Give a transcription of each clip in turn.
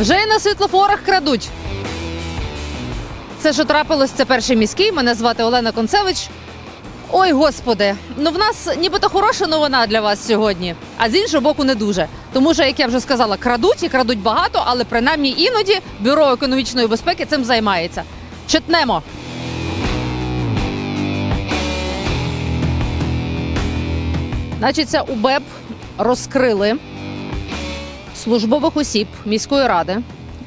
Вже і на світлофорах крадуть. Це що трапилось, це перший міський. Мене звати Олена Концевич. Ой, господи, ну в нас нібито хороша новина для вас сьогодні, а з іншого боку, не дуже. Тому що, як я вже сказала, крадуть і крадуть багато, але принаймні іноді бюро економічної безпеки цим займається. Читнемо. Значить, це УБЕП розкрили службових осіб міської ради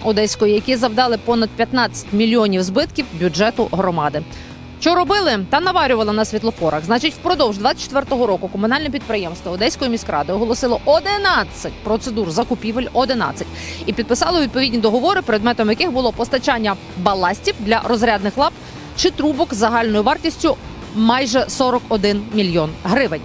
Одеської, які завдали понад 15 мільйонів збитків бюджету громади. Що робили? Та наварювали на світлофорах. Значить, впродовж 24-го року комунальне підприємство Одеської міськради оголосило 11 процедур закупівель 11 і підписало відповідні договори, предметом яких було постачання баластів для розрядних лап чи трубок загальною вартістю майже 41 мільйон гривень.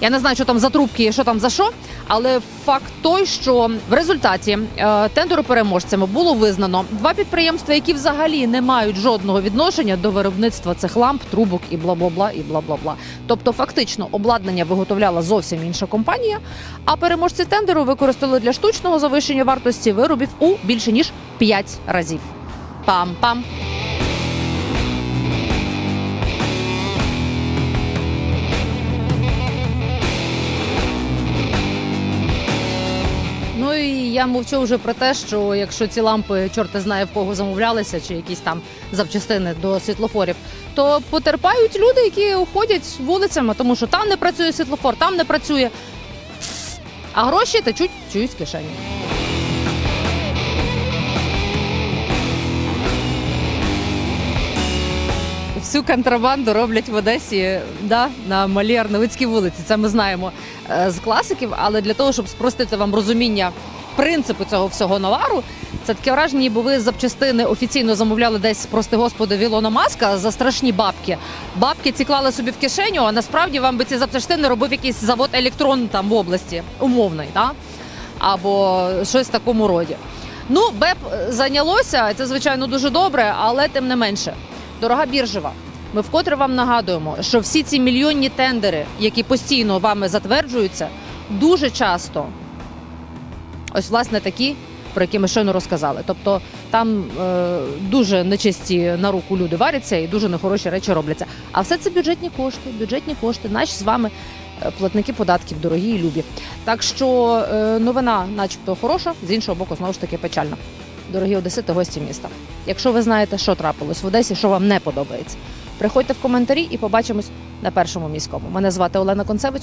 Я не знаю, що там за трубки, що там за що, але факт той, що в результаті е, тендеру переможцями було визнано два підприємства, які взагалі не мають жодного відношення до виробництва цих ламп, трубок і бла-бла-бла, і бла-бла-бла. Тобто, фактично, обладнання виготовляла зовсім інша компанія, а переможці тендеру використали для штучного завищення вартості виробів у більше ніж 5 разів. Пам-пам. Я мовчу вже про те, що якщо ці лампи чорти знає в кого замовлялися, чи якісь там запчастини до світлофорів, то потерпають люди, які ходять вулицями, тому що там не працює світлофор, там не працює. А гроші течуть чиюсь кишені. Всю контрабанду роблять в Одесі да, на Малій Арновицькій вулиці. Це ми знаємо е, з класиків, але для того, щоб спростити вам розуміння принципу цього всього навару, це таке враження, ніби ви запчастини офіційно замовляли десь, прости господи, в Ілона Маска за страшні бабки. Бабки ці клали собі в кишеню, а насправді вам би ці запчастини робив якийсь завод електрон там в області, умовний, да? або щось в такому роді. Ну, БЕП зайнялося, це звичайно дуже добре, але тим не менше. Дорога біржева. Ми вкотре вам нагадуємо, що всі ці мільйонні тендери, які постійно вами затверджуються, дуже часто ось власне такі, про які ми щойно розказали. Тобто там е, дуже нечисті на руку люди варяться і дуже нехороші речі робляться. А все це бюджетні кошти, бюджетні кошти, наші з вами е, платники податків, дорогі і любі. Так що е, новина, начебто, хороша, з іншого боку, знову ж таки печальна. Дорогі одесити, гості міста. Якщо ви знаєте, що трапилось в Одесі, що вам не подобається, приходьте в коментарі і побачимось на першому міському. Мене звати Олена Концевич.